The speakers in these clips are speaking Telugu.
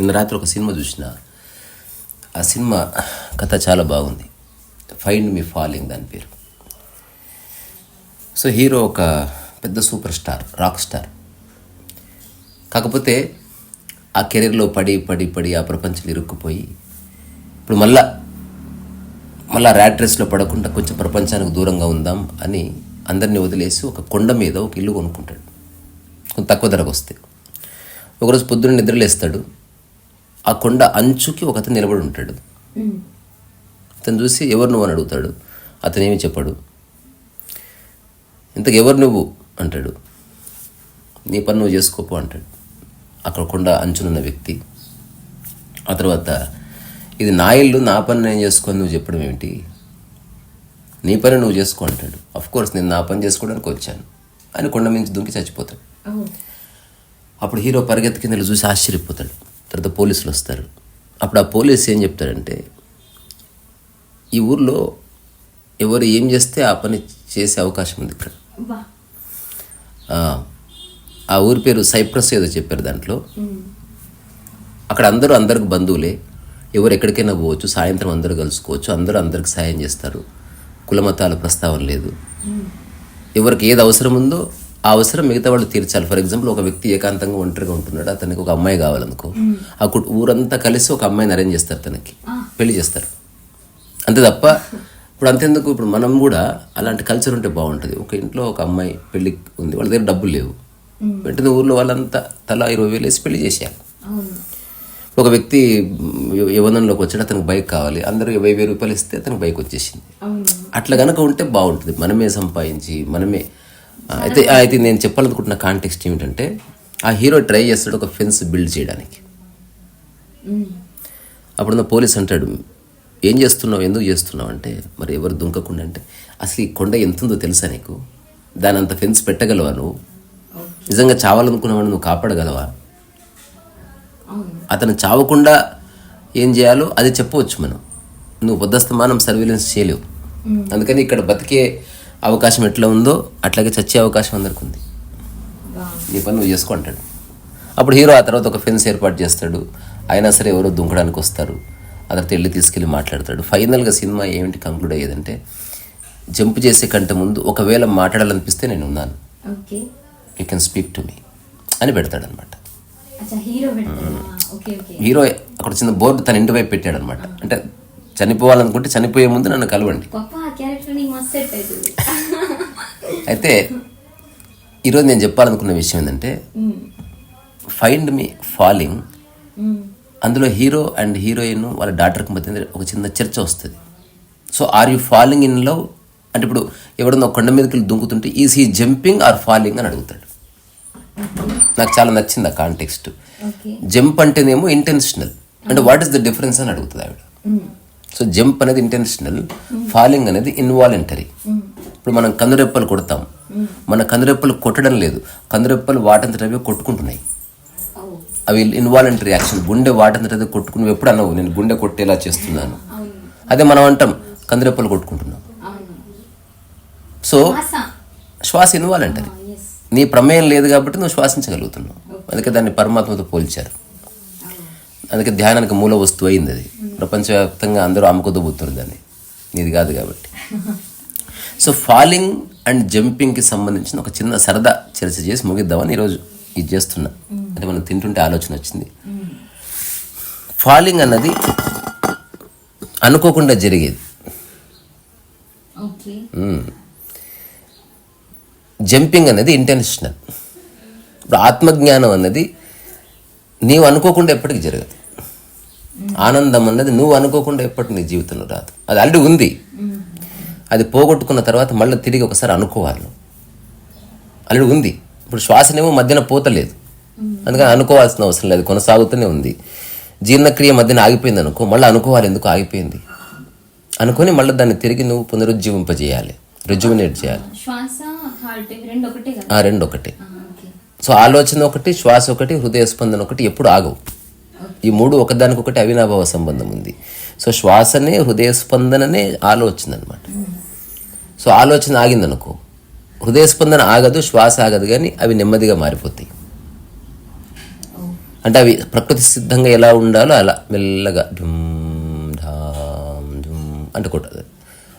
నిన్న రాత్రి ఒక సినిమా చూసిన. ఆ సినిమా కథ చాలా బాగుంది. ఫైండ్ మీ ఫాలోయింగ్ దాని పేరు. సో హీరో ఒక పెద్ద సూపర్ స్టార్ రాక్ స్టార్. కాకపోతే ఆ కెరీర్లో పడి పడి పడి ఆ ప్రపంచంలో ఇరుక్కుపోయి ఇప్పుడు మళ్ళా మళ్ళా ర్యాట్ రేస్లో పడకుండా కొంచెం ప్రపంచానికి దూరంగా ఉందాం అని అందరినీ వదిలేసి ఒక కొండ మీద ఒక ఇల్లు కొనుక్కుంటాడు. కొంచెం తక్కువ ధరకు వస్తే. ఒకరోజు పొద్దున్న నిద్రలేస్తాడు ఆ కొండ అంచుకి ఒక అతను నిలబడి ఉంటాడు. అతను చూసి ఎవరు నువ్వు? అని అడుగుతాడు. అతను ఏమి చెప్పాడు. ఇంతకు ఎవరు నువ్వు? అంటాడు. నీ పని నువ్వు చేసుకోపో అంటాడు. అక్కడ కొండ అంచునున్న వ్యక్తి. ఆ తర్వాత ఇది నా ఇల్లు నా పని నేను చేసుకొని నువ్వు చెప్పడం ఏమిటి? నీ పని నువ్వు చేసుకో అంటాడు. అఫ్ కోర్స్ నేను నా పని చేసుకోవడానికి వచ్చాను. అని కొండ మించి దుంకి చచ్చిపోతాడు. అప్పుడు హీరో పరిగెత్తి కింద చూసి ఆశ్చర్యపోతాడు. తర్వాత పోలీసులు వస్తారు. అప్పుడు ఆ పోలీస్ ఏం చెప్తాడంటే ఈ ఊర్లో ఎవరు ఏం చేస్తే ఆ పని చేసే అవకాశం ఉంది ఇక్కడ. ఆ ఊరి పేరు సైప్రస్ ఏదో చెప్పారు దాంట్లో. అక్కడ అందరూ అందరికి బంధువులే. ఎవరు ఎక్కడికైనా పోవచ్చు సాయంత్రం అందరూ కలుసుకోవచ్చు అందరూ అందరికి సాయం చేస్తారు. కులమతాల ప్రస్తావన లేదు. ఎవరికి ఏది అవసరం ఉందో ఆ అవసరం మిగతా వాళ్ళు తీర్చాలి. ఫర్ ఎగ్జాంపుల్ ఒక వ్యక్తి ఏకాంతంగా ఒంటరిగా ఉంటున్నాడు అతనికి ఒక అమ్మాయి కావాలనుకో ఆ కుట్- ఊరంతా కలిసి ఒక అమ్మాయిని అరేంజ్ చేస్తారు తనకి. పెళ్ళి చేస్తారు. అంతే తప్ప ఇప్పుడు అంతెందుకు? ఇప్పుడు మనం కూడా అలాంటి కల్చర్ ఉంటే బాగుంటుంది. ఒక ఇంట్లో ఒక అమ్మాయి పెళ్ళి ఉంది వాళ్ళ దగ్గర డబ్బులు లేవు. వెంటనే ఊర్లో వాళ్ళంతా తలా ఇరవై వేలు వేసి పెళ్ళి చేసేయాలి. ఒక వ్యక్తి యవ- యవ్వనంలోకి వచ్చాడు అతనికి బైక్ కావాలి. అందరూ ఇరవై వేలు రూపాయలు ఇస్తే అతనికి బైక్ వచ్చేసింది. అట్లా గనక ఉంటే బాగుంటుంది. మనమే సంపాదించి మనమే అయితే అయితే నేను చెప్పాలనుకుంటున్న కాంటెక్స్ట్ ఏమిటంటే ఆ హీరో ట్రై చేస్తాడు ఒక ఫెన్స్ బిల్డ్ చేయడానికి. అప్పుడు పోలీస్ అంటాడు ఏం చేస్తున్నావు? ఎందుకు చేస్తున్నావు? అంటే మరి ఎవరు దుంకకుండా? అంటే అసలు ఈ కొండ ఎంత ఉందో తెలుసా నీకు? దాని అంత ఫెన్స్ పెట్టగలవా నువ్వు? నిజంగా చావాలనుకున్నావని నువ్వు కాపాడగలవా? అతను చావకుండా ఏం చేయాలో అది చెప్పవచ్చు మనం. నువ్వు పొద్దస్తమానం సర్వేలెన్స్ చేయలేవు. అందుకని ఇక్కడ బతికే అవకాశం ఎట్లా ఉందో అట్లాగే చచ్చే అవకాశం అందరికి ఉంది. నీ పని నువ్వు చేసుకో అంటాడు. అప్పుడు హీరో ఆ తర్వాత ఒక ఫెన్స్ ఏర్పాటు చేస్తాడు. అయినా సరే ఎవరో దుంకడానికి వస్తారు. ఆ తర్వాత వెళ్ళి తీసుకెళ్ళి మాట్లాడతాడు. ఫైనల్గా సినిమా ఏమిటి కంక్లూడ్ అయ్యేదంటే జంప్ చేసే కంటే ముందు ఒకవేళ మాట్లాడాలనిపిస్తే నేను ఉన్నాను. You can speak to me అని హీరో పెడతారా ఓకే ఓకే హీరో అక్కడ చిన్న బోర్డు తన ఇంటి వైపు పెట్టాడు అనమాట అంటే చనిపోవాలనుకుంటే చనిపోయే ముందు నన్ను కలవండి. క్యారెక్టర్ నీకు మస్త్ సెట్ అవుతుంది. అయితే ఈరోజు నేను చెప్పాలనుకున్న విషయం ఏంటంటే ఫైండ్ మీ ఫాలింగ్ అందులో హీరో అండ్ హీరోయిన్ వాళ్ళ డాక్టర్కి మధ్య ఒక చిన్న చర్చ వస్తుంది. So are you falling in love అంటే ఇప్పుడు ఎవడన్నా ఒక కొండ మీదకి వెళ్ళి దుంకుతుంటే is he jumping or falling అని అడుగుతాడు. నాకు చాలా నచ్చింది ఆ కాంటెక్స్ట్ జంప్ అంటేనేమో ఇంటెన్షనల్ అంటే వాట్ ఈస్ ద డిఫరెన్స్ అని అడుగుతుంది ఆవిడ. సో జంప్ అనేది ఇంటెన్షనల్ ఫాలింగ్ అనేది ఇన్వాలంటరీ. ఇప్పుడు మనం కందురెప్పలు కొడతాం. మన కందురెప్పలు కొట్టడం లేదు. కందురెప్పలు వాటంతట అవే కొట్టుకుంటున్నాయి. అవి ఇన్వాలంటరీ యాక్షన్. గుండె వాటంతట అదే కొట్టుకుని ఎప్పుడు అనవు. నేను గుండె కొట్టేలా చేస్తున్నాను. అదే మనం అంటాం కందిరెప్పలు కొట్టుకుంటున్నాం. సో శ్వాస. ఇన్వాలంటరీ. నీ ప్రమేయం లేదు కాబట్టి నువ్వు శ్వాసించగలుగుతున్నావు. అందుకే దాన్ని పరమాత్మతో పోల్చారు. అందుకే ధ్యానానికి మూల వస్తువు అయింది అది. ప్రపంచవ్యాప్తంగా అందరూ అమ్ముకోదోబోతున్నారు దాన్ని. నీది కాదు కాబట్టి. సో ఫాలింగ్ అండ్ జంపింగ్కి సంబంధించిన ఒక చిన్న సరదా చర్చ చేసి ముగిద్దామని ఈరోజు ఇది చేస్తున్నా. అంటే మనం తింటుంటే ఆలోచన వచ్చింది. ఫాలింగ్ అన్నది అనుకోకుండా జరిగేది. జంపింగ్ అనేది ఇంటెన్షనల్. ఇప్పుడు ఆత్మజ్ఞానం అన్నది నీవు అనుకోకుండా ఎప్పటికీ జరగదు. ఆనందం అన్నది నువ్వు అనుకోకుండా ఎప్పటికీ నీ జీవితంలో రాదు. అది ఆల్రెడీ ఉంది. అది పోగొట్టుకున్న తర్వాత మళ్ళీ తిరిగి ఒకసారి అనుకోవాలి. ఆల్రెడీ ఉంది. ఇప్పుడు శ్వాసనేమో మధ్యన పోతలేదు. అందుకని అనుకోవాల్సిన అవసరం లేదు. కొనసాగుతూనే ఉంది. జీర్ణక్రియ మధ్యన ఆగిపోయింది అనుకో మళ్ళీ అనుకోవాలి ఎందుకు ఆగిపోయింది? అనుకొని మళ్ళీ దాన్ని తిరిగి నువ్వు పునరుజ్జీవింపజేయాలి. రిజ్యుమినేట్ చేయాలి. రెండు ఒకటే సో ఆలోచన ఒకటి శ్వాస ఒకటి హృదయ స్పందన ఒకటి ఎప్పుడు ఆగవు. ఈ మూడు ఒకదానికొకటి అవినాభావ సంబంధం ఉంది. సో శ్వాసనే హృదయ స్పందననే ఆలోచన అనమాట సో ఆలోచన ఆగిందనుకో. హృదయ స్పందన ఆగదు శ్వాస ఆగదు కానీ అవి నెమ్మదిగా మారిపోతాయి. అంటే అవి ప్రకృతి సిద్ధంగా ఎలా ఉండాలో అలా మెల్లగా ఢుమ్ ఢామ్ డుమ్ అంటే కొట్టదు.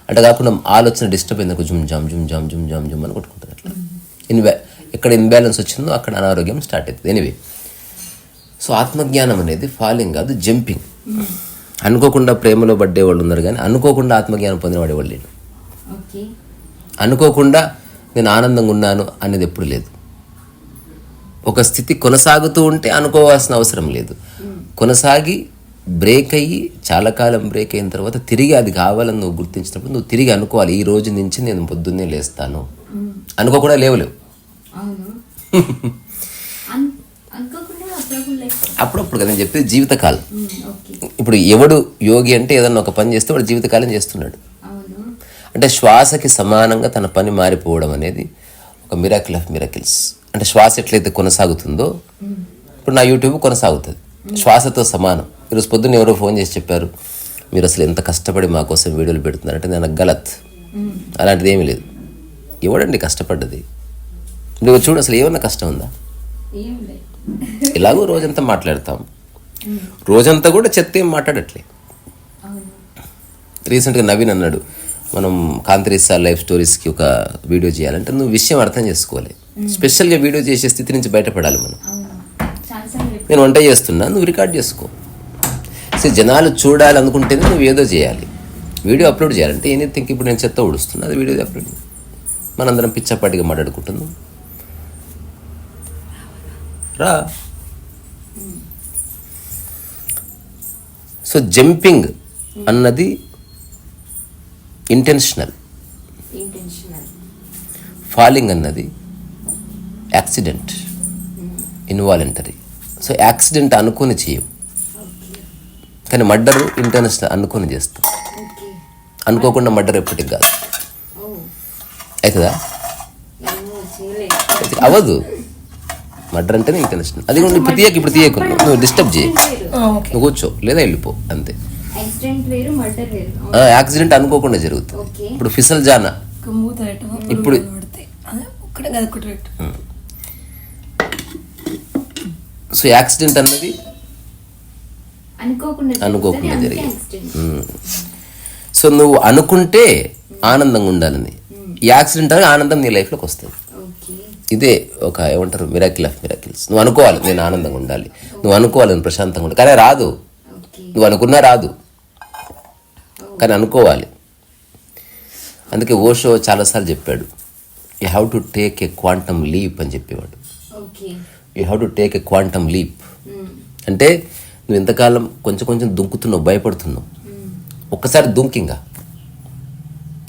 అంటే కాకుండా ఆలోచన డిస్టర్బ్ అయింది జుమ్ జామ్ జుమ్ జామ్ జుమ్ జామ్ జుమ్ అని కొట్టుకుంటుంది అట్లా. ఇన్బ్యా ఎక్కడ ఇన్బ్యాలెన్స్ వచ్చిందో అక్కడ అనారోగ్యం స్టార్ట్ అవుతుంది ఎనివే సో ఆత్మజ్ఞానం అనేది ఫాలింగ్ కాదు జంపింగ్ అనుకోకుండా ప్రేమలో పడ్డే వాళ్ళు ఉన్నారు కానీ అనుకోకుండా ఆత్మజ్ఞానం పొందినవాడు ఎవరు లేడు. ఓకే. అనుకోకుండా నేను ఆనందంగా ఉన్నాను అనేది ఎప్పుడు లేదు. ఒక స్థితి కొనసాగుతూ ఉంటే అనుకోవాల్సిన అవసరం లేదు. కొనసాగి బ్రేక్ అయ్యి చాలా కాలం బ్రేక్ అయిన తర్వాత తిరిగి అది కావాలని నువ్వు గుర్తించినప్పుడు నువ్వు తిరిగి అనుకోవాలి ఈ రోజు నుంచి నేను పొద్దున్నే లేస్తాను. అనుకోకుండా లేవలేవు. అప్పుడప్పుడు కదా నేను చెప్పేది జీవితకాలం. ఇప్పుడు ఎవడు యోగి అంటే ఏదన్నా ఒక పని చేస్తే వాడు జీవితకాలం చేస్తున్నాడు. అంటే శ్వాసకి సమానంగా తన పని మారిపోవడం అనేది ఒక మిరాకిల్ ఆఫ్ మిరాకిల్స్ అంటే శ్వాస ఎట్లయితే కొనసాగుతుందో ఇప్పుడు నా యూట్యూబ్ కొనసాగుతుంది. శ్వాసతో సమానం. ఈరోజు పొద్దున్న ఎవరో ఫోన్ చేసి చెప్పారు మీరు అసలు ఎంత కష్టపడి మా కోసం వీడియోలు పెడుతున్నారంటే నేను గలత్. అలాంటిది ఏమీ లేదు. ఎవడండి కష్టపడ్డది? నువ్వు చూడు అసలు ఏమన్నా కష్టం ఉందా? ఏం ఎలాగో రోజంతా మాట్లాడతాం. రోజంతా కూడా చెత్త ఏం మాట్లాడట్లే. రీసెంట్గా నవీన్ అన్నాడు మనం కాంతరిస్సా లైఫ్ స్టోరీస్కి ఒక వీడియో చేయాలంటే నువ్వు విషయం అర్థం చేసుకోవాలి. స్పెషల్గా వీడియో చేసే స్థితి నుంచి బయటపడాలి మనం. నేను వంట చేస్తున్నా నువ్వు రికార్డ్ చేసుకో. సరే జనాలు చూడాలనుకుంటేనే నువ్వు ఏదో చేయాలి. వీడియో అప్లోడ్ చేయాలంటే ఎనీథింగ్ ఇప్పుడు నేను చెత్త ఉడుస్తున్నా అది వీడియో అప్లోడ్ మనందరం పిచ్చపాటిగా మాట్లాడుకుంటున్నాం. రా. సో జంపింగ్ అన్నది ఇంటెన్షనల్ ఫాలింగ్ అన్నది యాక్సిడెంట్ ఇన్వాలంటరీ సో యాక్సిడెంట్ అనుకొని చేయం ఓకే కానీ మర్డర్ ఇంటర్నేషనల్ అనుకొని చేస్తాం. అనుకోకుండా మర్డర్ ఎప్పటికి కాదు. ఓ అవుతుందా ఏమో మర్డర్ అంటేనే ఇంటర్నేషనల్ అది కూడా ఇప్పుడు తీయకు ఇప్పుడు తీయకు నువ్వు. డిస్టర్బ్ చేయి. నువ్వు కూర్చో లేదా వెళ్ళిపో అంతే. యాక్సిడెంట్ అనుకోకుండా జరుగుతుంది ఇప్పుడు ఫిసల్ జానా. ఇప్పుడు సో యాక్సిడెంట్ అన్నది అనుకోకుండా జరిగింది. సో నువ్వు అనుకుంటే ఆనందంగా ఉండాలని. ఈ యాక్సిడెంట్ అనేది ఆనందం నీ లైఫ్లోకి వస్తుంది. ఇదే ఒక ఏమంటారు మిరాకిల్ ఆఫ్ మిరాకిల్స్ నువ్వు అనుకోవాలి నేను ఆనందంగా ఉండాలి. నువ్వు అనుకోవాలి నేను ప్రశాంతంగా ఉండాలి. కానీ రాదు. నువ్వు అనుకున్నా రాదు. కానీ అనుకోవాలి. అందుకే ఓషో చాలాసార్లు చెప్పాడు you have to take a quantum leap అని చెప్పేవాడు. You have to take a quantum leap అంటే నువ్వు ఇంతకాలం కొంచెం కొంచెం దుంకుతున్నావు భయపడుతున్నావు. ఒక్కసారి దుంకింగా.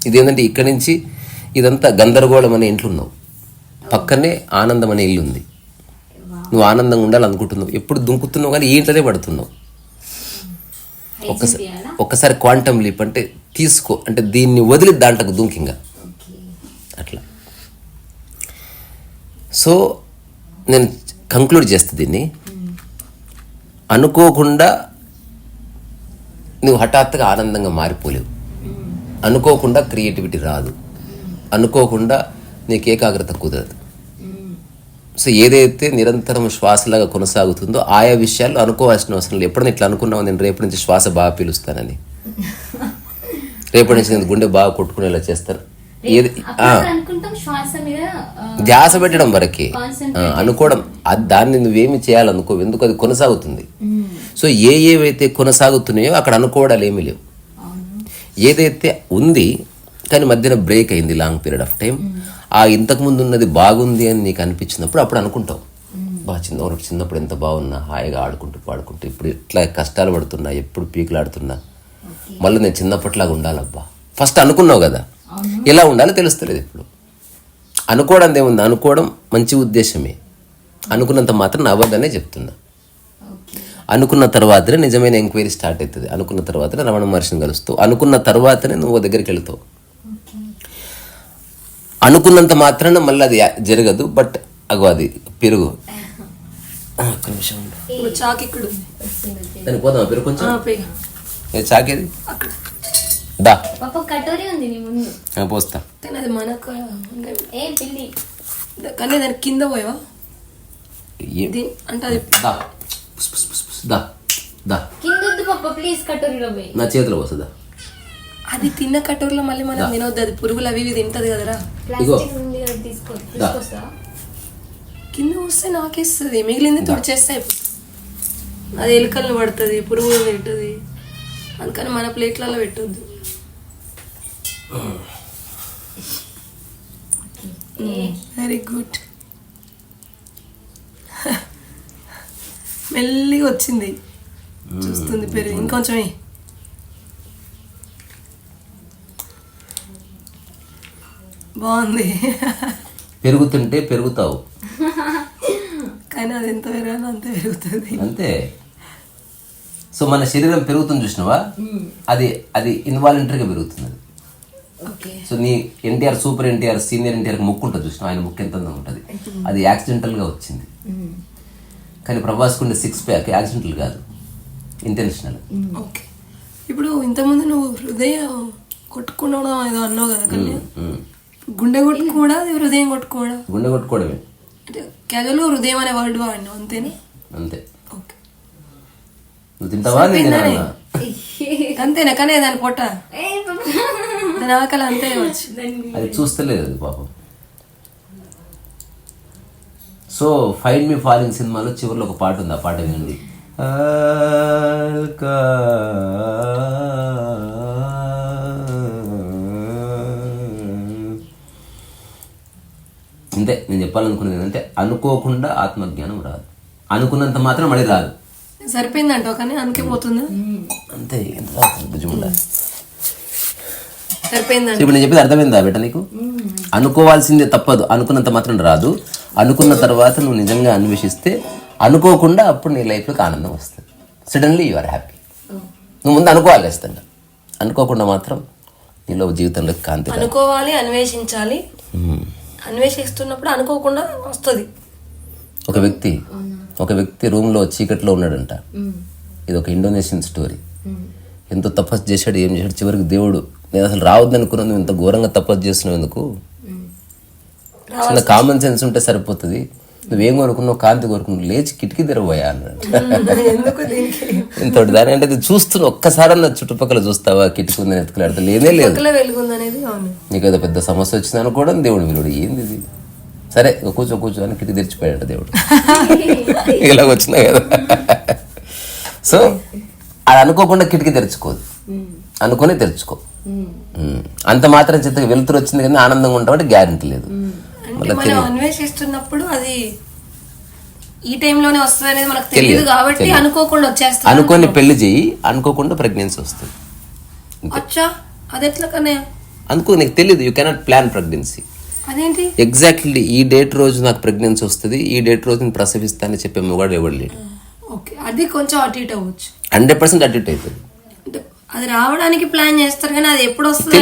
ఇదేంటంటే ఇక్కడి నుంచి ఇదంతా గందరగోళం అనే ఇంట్లో ఉన్నావు. పక్కనే ఆనందం అనే ఇల్లు ఉంది నువ్వు ఆనందంగా ఉండాలనుకుంటున్నావు. ఎప్పుడు దుంకుతున్నావు కానీ ఈ ఇంట్లోనే పడుతున్నావు. ఒక్కసారి ఒక్కసారి క్వాంటమ్ లీప్ అంటే తీసుకో. అంటే దీన్ని వదిలి దాంట్లోకి దుంకింగా అట్లా. సో నేను కంక్లూడ్ చేస్తే దీన్ని. అనుకోకుండా నువ్వు హఠాత్తుగా ఆనందంగా మారిపోలేవు. అనుకోకుండా క్రియేటివిటీ రాదు. అనుకోకుండా నీకు ఏకాగ్రత కుదరదు. సో ఏదైతే నిరంతరం శ్వాసలాగా కొనసాగుతుందో ఆయా విషయాల్లో అనుకోవాల్సిన అవసరం లేదు. ఎప్పుడైనా ఇట్లా అనుకున్నావు నేను రేపటి నుంచి శ్వాస బాగా పీలుస్తానని. రేపటి నుంచి నేను గుండె బాగా కొట్టుకునేలా చేస్తాను ఏది ధ్యాస పెట్టడం వరకే. అనుకోవడం. అది దాన్ని నువ్వేమి చేయాలనుకో ఎందుకు అది కొనసాగుతుంది? సో ఏ ఏవైతే కొనసాగుతున్నాయో అక్కడ అనుకోవడాలు ఏమీ లేవు. ఏదైతే ఉంది కానీ మధ్యన బ్రేక్ అయింది లాంగ్ పీరియడ్ ఆఫ్ టైం ఆ ఇంతకు ముందు ఉన్నది బాగుంది అని నీకు అనిపించినప్పుడు అప్పుడు అనుకుంటావు. బా చిన్న చిన్నప్పుడు ఎంత బాగున్నా హాయిగా ఆడుకుంటూ పాడుకుంటూ ఇప్పుడు ఇట్లా కష్టాలు పడుతున్నా ఎప్పుడు పీకులాడుతున్నా. మళ్ళీ నేను చిన్నప్పటిలాగా ఉండాలబ్బా. ఫస్ట్ అనుకున్నావు కదా. ఎలా ఉండాలో తెలుస్తలేదు ఇప్పుడు. అనుకోవడం ఏముంది? అనుకోవడం మంచి ఉద్దేశమే. అనుకున్నంత మాత్రం అవ్వదనే చెప్తున్నా. అనుకున్న తర్వాతనే నిజమైన ఎంక్వైరీ స్టార్ట్ అవుతుంది. అనుకున్న తర్వాతనే రమణ మహర్షిని కలుస్తావు. అనుకున్న తర్వాతనే నువ్వు దగ్గరికి వెళ్తావు. అనుకున్నంత మాత్రాన మళ్ళీ అది జరగదు బట్ అగో అది పెరుగు. ఆ, ఒక్క నిమిషం చాక్ ఇక్కడ దానికి పోదామా? పెరుగు కొంచెం. ఏ చాకేది అక్కడ. దా. పాప కటోరీ ఉంది నీ ముందు. పోస్తా. కానీ అది మనకు అంటే ఏ పిల్లి. కానీ దాని కింద పోయావా? అంటే అది దా. పుస్, పుస్, పుస్, పుస్. దా. దా. కింద వద్దు పాప ప్లీజ్ కటోరీలో పోయి. నా చేతిలో పోస్తుందా అది తిన్న కటోరలో మళ్ళీ మనం తినొద్దు అది పురుగులు అవి ఇవి తింటది కదరా. ప్లాస్టిక్ ఉంది కదా తీసుకో తీసుకొస్తా. కింద వస్తే నాకేస్తుంది మిగిలింది తుడిచేస్తే అయిపోతుంది అది ఎలుకలను పడుతుంది పురుగులు తింటుంది. అందుకని మన ప్లేట్లలో పెట్టొద్దు. వెరీ గుడ్ మెల్లిగా వచ్చింది. చూస్తుంది పెరుగు. ఇంకొంచెం బాగుంది. పెరుగుతుంటే పెరుగుతావు. కానీ అది ఎంత పెరగాలో అంతే పెరుగుతుంది. అంతే. సో మన శరీరం పెరుగుతుంది చూసినావా? అది అది ఇన్వాలంటరీగా పెరుగుతుంది అది. ఓకే. సో నీ ఎన్టీఆర్ సూపర్ ఎన్టీఆర్ సీనియర్ ఎన్టీఆర్ ముక్కు ఉంటుంది చూసినావు? ఆయన ముక్కు ఎంత ఉంటుంది. అది యాక్సిడెంటల్గా వచ్చింది. కానీ ప్రభాస్కు ఉండే సిక్స్ ప్యాక్ యాక్సిడెంటల్ కాదు. Intentional okay. ఇప్పుడు ఇంతకుముందు నువ్వు హృదయం కొట్టుకున్నావు ఏదో అన్నావు కదా గుండె కొట్టు కూడా అది హృదయం కొట్టుకోవడం. గుండె కొట్టుకోవడమే. అంటే క్యాజువల్గా హృదయం అనే వర్డ్ వాడినావు అంతేనా? అంతే. ఓకే. నువ్వు తింటావా? నేను తినాలా? అంతేనా? కానీ దాని పొట్ట? దాని ఆకలి అంతే వచ్చు అది చూస్తలేదు అది పాపం. సో ఫైండ్ మీ ఫాలింగ్ సినిమాలో చివరిలో ఒక పాట ఉంది ఆ పాట వినండి. ఆల్కా. అంతే నేను చెప్పాలనుకున్నది ఏంటంటే అనుకోకుండా ఆత్మజ్ఞానం రాదు. అనుకున్నంత మాత్రం మళ్ళీ రాదు. సరిపోయిందంటావు కానీ అందుకే పోతుందా? అంతే ఎంత సరిపోయిందంట. ఇప్పుడు నేను చెప్పేది అర్థమైందా బెట నీకు? అనుకోవాల్సిందే తప్పదు అనుకున్నంత మాత్రం రాదు. అనుకున్న తర్వాత నువ్వు నిజంగా అన్వేషిస్తే అనుకోకుండా అప్పుడు నీ లైఫ్లోకి ఆనందం వస్తుంది. సడన్లీ యు ఆర్ హ్యాపీ నువ్వు ముందు అనుకోవాలి ఖచ్చితంగా. అనుకోకుండా మాత్రం నీలో జీవితంలోకి కాంతి. అనుకోవాలి అన్వేషించాలి. అన్వేషిస్తున్నప్పుడు అనుకోకుండా వస్తుంది. ఒక వ్యక్తి ఒక వ్యక్తి రూమ్లో చీకట్లో ఉన్నాడంట. ఇది ఒక ఇండోనేషియన్ స్టోరీ. ఎంతో తపస్సు చేశాడు ఏం చేశాడు? చివరికి దేవుడు నేను అసలు రావద్దు అనుకున్నాను ఇంత ఘోరంగా తపస్సు చేస్తున్నావు ఎందుకు? చిన్న కామన్ సెన్స్ ఉంటే సరిపోతుంది. నువ్వేం కోరుకున్నావు కాంతి కోరుకున్నావు లేచి కిటికీ అన్నాడు. ఎందుకు దీనికి? ఇంతటి దాని అంటే చూస్తున్నా ఒక్కసారన్నా చుట్టుపక్కల చూస్తావా? కిటికీ ఉందని ఎత్తుకులాడితే లేదు. అవును నీకు ఏదో పెద్ద సమస్య వచ్చింది అనుకోవడం దేవుడు విలుడు ఏంది ఇది? సరే కూర్చో కూర్చో అని కిటికీ తెరిచిపోయాడు దేవుడు. ఇలాగ వచ్చినా కదా. సో అది అనుకోకుండా కిటికీ తెరుచుకోదు అనుకునే తెరుచుకో. అంత మాత్రం చేత వెలుతురు వచ్చింది కానీ ఆనందంగా ఉంటామంటే గ్యారంటీ లేదు. అంటే మనం అన్వేషిస్తున్నప్పుడు అది ఈ టైంలోనే వస్తుంది అనేది మనకు తెలియదు కాబట్టి. అనుకోకుండా వచ్చేస్తుంది అనుకోని పెళ్ళి చేయి అనుకోకుండా ప్రెగ్నెన్సీ వస్తుంది. అచ్చా అది ఎట్లా కనే అనుకో నీకు తెలియదు యూ కెనాట్ ప్లాన్ ప్రెగ్నెన్సీ అదేంటి? ఎగ్జాక్ట్లీ ఈ డేట్ రోజు నాకు ప్రెగ్నెన్సీ వస్తుంది ఈ డేట్ రోజు నేను ప్రసవిస్తానని చెప్పే మొగాడు ఎవడు లేడు. ఓకే అది కొంచెం అటు ఇటు అవ్వచ్చు. హండ్రెడ్ పర్సెంట్ అటు ఇటు అవుతుంది. అది రావడానికి ప్లాన్ చేస్తారు కానీ అది ఎప్పుడు వస్తుంది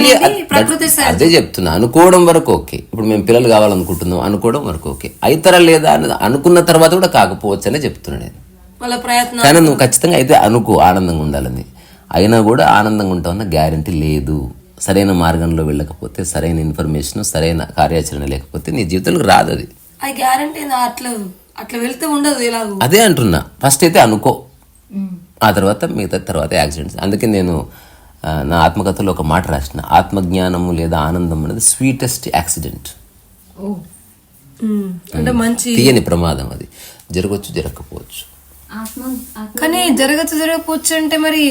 ప్రకృతి. అదే చెప్తున్నా. అనుకోవడం వరకు ఓకే. ఇప్పుడు మేము పిల్లలు కావాలనుకుంటున్నాం అనుకోవడం వరకు ఓకే. అవుతారా లేదా అన్నది అనుకున్న తర్వాత కూడా కాకపోవచ్చు అనే చెప్తున్నా నేను. వాళ్ళ ప్రయత్నం కానీ నువ్వు ఖచ్చితంగా అయితే అనుకో ఆనందంగా ఉండాలని. అయినా కూడా ఆనందంగా ఉంటామన్న గ్యారంటీ లేదు. సరైన మార్గంలో వెళ్ళకపోతే సరైన ఇన్ఫర్మేషన్ సరైన కార్యాచరణ లేకపోతే నీ జీవితంలో రాదు అది. అది గ్యారంటీ అట్లా అట్లా వెళ్తే ఉండదు ఎలాగో. అదే అంటున్నా. ఫస్ట్ అయితే అనుకో. ఆ తర్వాత మిగతా తర్వాత యాక్సిడెంట్స్. అందుకే నేను నా ఆత్మకథలో ఒక మాట రాసిన ఆత్మజ్ఞానము లేదా ఆనందం అనేది స్వీటెస్ట్ యాక్సిడెంట్. అంటే మంచి తీయని ప్రమాదం అది. జరగవచ్చు జరగకపోవచ్చు. కానీ జరగచ్చు జరగకపోవచ్చు అంటే మరి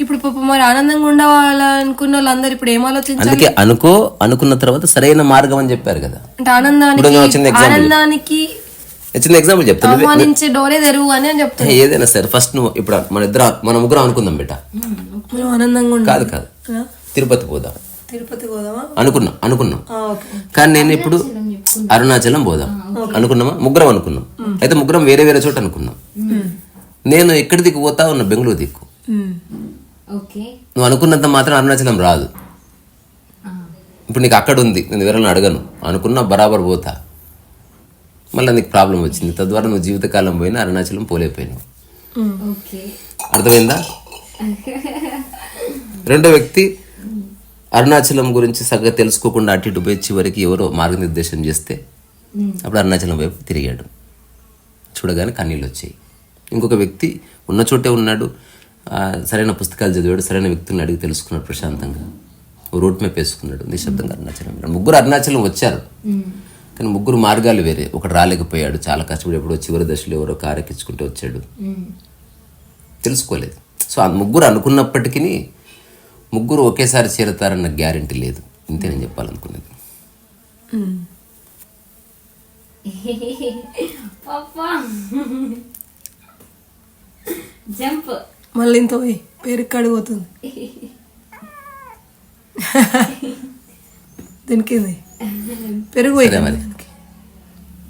ఇప్పుడు పాపం మరి ఆనందంగా ఉండవాలనుకున్న వాళ్ళందరూ ఇప్పుడు ఏం ఆలోచించాలి? అందుకే అనుకో అనుకున్న తర్వాత సరైన మార్గం అని చెప్పారు కదా. అంటే ఆనందానికి. ఆనందానికి చిన్న ఎగ్జాంపుల్ చెప్తాను నువ్వే- ఆహ్వానించే డోరే తెరువు అని అని చెప్తాను ఏదైనా సరే ఫస్ట్ నువ్వు ఇప్పుడు మన ఇద్దరు మన ముగ్గురు అనుకుందాం ఆనందంగా ఉండాలి. కాదు కాదు? తిరుపతి పోదాం. తిరుపతి పోదామా? అనుకున్నాం అనుకున్నాం. కానీ నేను ఇప్పుడు అరుణాచలం పోదాం. అనుకున్నామా? ముగ్గురం అనుకున్నాం. అయితే ముగ్గురం వేరే వేరే చోట అనుకున్నాం. నేను ఎక్కడి దిక్కు పోతా ఉన్న? బెంగళూరు దిక్కు. నువ్వు అనుకున్నంత మాత్రం అరుణాచలం రాదు. ఇప్పుడు నీకు అక్కడ ఉంది. నేను ఎవరైనా అడగను. అనుకున్నా బరాబర్ పోతా. మళ్ళీ నీకు ప్రాబ్లం వచ్చింది. తద్వారా నువ్వు జీవితకాలం పోయినా అరుణాచలం పోలేకపోయినావు. అర్థమైందా? రెండో వ్యక్తి అరుణాచలం గురించి సరిగ్గా తెలుసుకోకుండా అటు ఇటు పోయి చివరికి ఎవరో మార్గనిర్దేశం చేస్తే అప్పుడు అరుణాచలం వైపు తిరిగాడు. చూడగానే కన్నీళ్ళు వచ్చాయి. ఇంకొక వ్యక్తి ఉన్న చోటే ఉన్నాడు. సరైన పుస్తకాలు చదివాడు సరైన వ్యక్తులను అడిగి తెలుసుకున్నాడు ప్రశాంతంగా. ఓ రోడ్ మ్యాప్ వేసుకున్నాడు నిశ్శబ్దంగా అరుణాచలం. ముగ్గురు అరుణాచలం వచ్చారు. కానీ ముగ్గురు మార్గాలు వేరే. ఒకడు రాలేకపోయాడు చాలా కష్టపడి ఎప్పుడో చివరి దశలో ఎవరో కారు ఎక్కించుకుంటూ వచ్చాడు. తెలుసుకోలేదు. సో ఆ ముగ్గురు అనుకున్నప్పటికీ ముగ్గురు ఒకేసారి చేరుతారన్న గ్యారంటీ లేదు. ఇంతే నేను చెప్పాలనుకున్నది. జంప్. మళ్ళీ ఇంత పోయి పేరు కడిగిపోతుంది దీనికి ఏంది? పెరుగు పోయి సరే మరి